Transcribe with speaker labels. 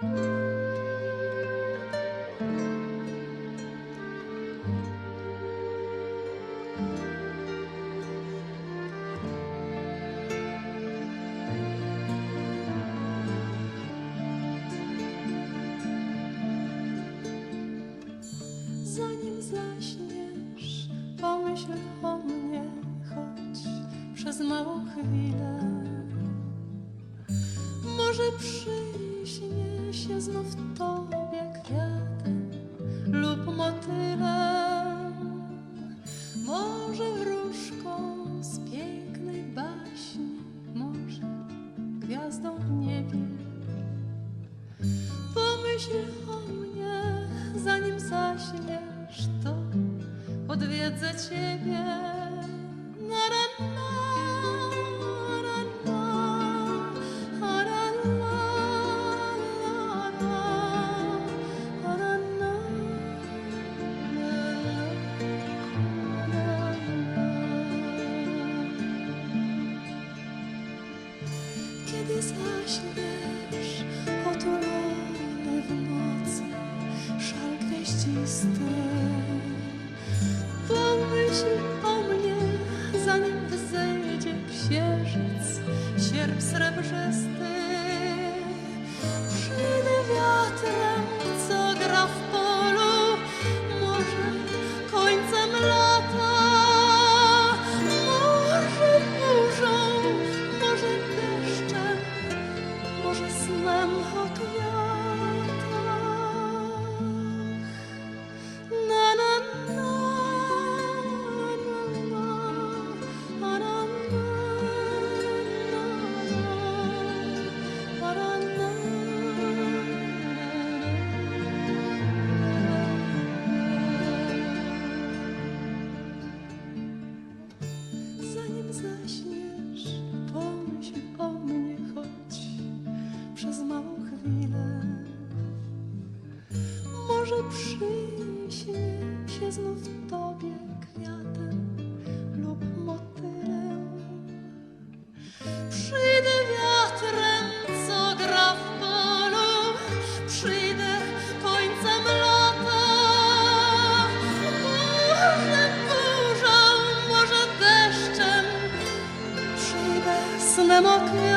Speaker 1: Zanim zaśniesz, pomyśl o mnie, choć przez małą chwilę. Może przyśnie znów tobie kwiatem lub motylem. Może wróżką z pięknej baśni, może gwiazdą w niebie. Pomyśl o mnie, zanim zaśniesz, to odwiedzę ciebie. Kiedy zaśniesz, otulony w nocy, szal gwieździsty, pomyśl o mnie, zanim wzejdzie księżyc, sierp srebrzysty. Przyjdę Боже, сном готує. może przyśnie się znów tobie kwiatem lub motylem. Przyjdę wiatrem, co gra w polu, przyjdę końcem lata. Może burzą, może deszczem, przyjdę snem oknem.